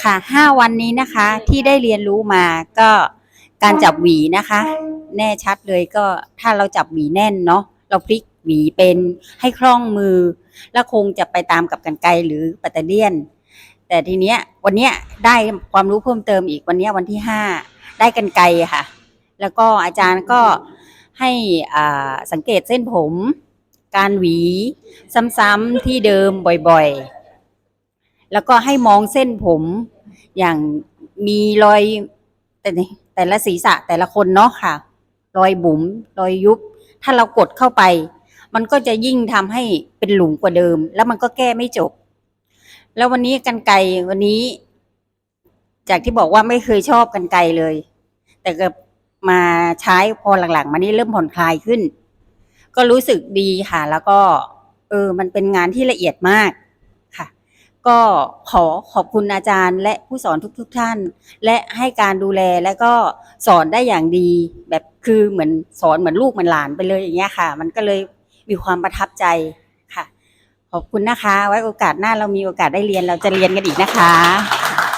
ค่ะห้าวันนี้นะคะที่ได้เรียนรู้มาก็การจับหวีนะคะ แน่ชัดเลยก็ถ้าเราจับหวีแน่นเนาะเราพลิกหวีเป็นให้คล่องมือ แล้วคงจะไปตามกับกันไกรหรือปัตเตอร์เลียน แต่ทีเนี้ยวันเนี้ยได้ความรู้เพิ่มเติมอีกวันเนี้ยวันที่ห้าได้กันไกรค่ะ แล้วก็อาจารย์ก็ให้อ่าสังเกตเส้นผม การหวี ซ้ำๆที่เดิมบ่อยๆ แล้วก็ให้มองเส้นผมอย่างมีรอยแต่แต่ละศีรษะแต่ละคนเนาะค่ะ รอยบุ๋มรอยยุบ ถ้าเรากดเข้าไป มันก็จะยิ่งทำให้เป็นหลุมกว่าเดิม แล้วมันก็แก้ไม่จบ แล้ววันนี้กันไกวันนี้ จากที่บอกว่าไม่เคยชอบกันไกเลย แต่ก็มาใช้พอหลังๆ มานี่เริ่มผ่อนคลายขึ้น ก็รู้สึกดีค่ะ แล้วก็ เออ มันเป็นงานที่ละเอียดมาก ก็ขอขอบคุณอาจารย์ และผู้สอนทุกๆทท่าน และให้การดูแลและก็สอนได้อย่างดี แบบคือเหมือนสอนเหมือนลูกเหมือนหลานไปเลยอย่างเงี้ยค่ะ มันก็เลยมีความประทับใจค่ะ ขอบคุณนะคะ ไว้โอกาสหน้าเรามีโอกาสได้เรียนเราจะเรียนกันอีกนะคะ